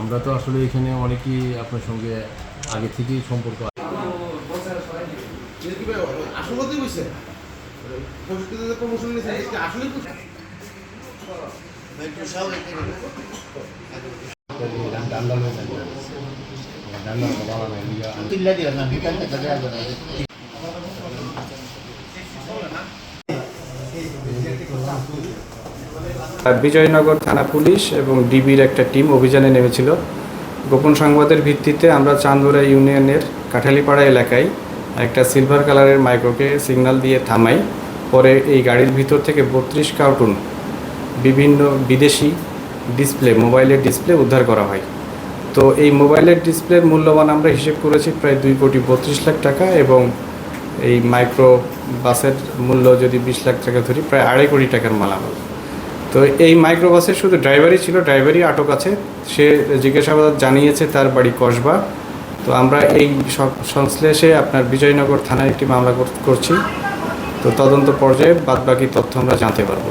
আমরা তো আসলে এখানে অনেকেই আপনার সঙ্গে আগে থেকেই সম্পর্ক আছে। বিজয়নগর থানা পুলিশ এবং ডিবির একটা টিম অভিযানে নেমেছিল। গোপন সংবাদের ভিত্তিতে আমরা চান্দুরা ইউনিয়নের কাঠালিপাড়া এলাকায় একটা সিলভার কালারের মাইক্রোকে সিগন্যাল দিয়ে থামাই। পরে এই গাড়ির ভিতর থেকে বত্রিশ কার্টুন বিভিন্ন বিদেশি ডিসপ্লে, মোবাইলের ডিসপ্লে উদ্ধার করা হয়। তো এই মোবাইলের ডিসপ্লের মূল্যমান আমরা হিসেব করেছি প্রায় দুই কোটি বত্রিশ লাখ টাকা এবং এই মাইক্রো বাসের মূল্য যদি বিশ লাখ টাকা ধরি, প্রায় আড়াই কোটি টাকার মালামাল। তো এই মাইক্রো বাসের শুধু ড্রাইভারই ছিল ড্রাইভারই আটক আছে। সে জিজ্ঞাসাবাদ জানিয়েছে তার বাড়ি কসবা। তো আমরা এই সংশ্লেষে আপনার বিজয়নগর থানায় একটি মামলা করছি। তো তদন্ত পর্যায়ে বাদবাকি তথ্য আমরা জানতে পারব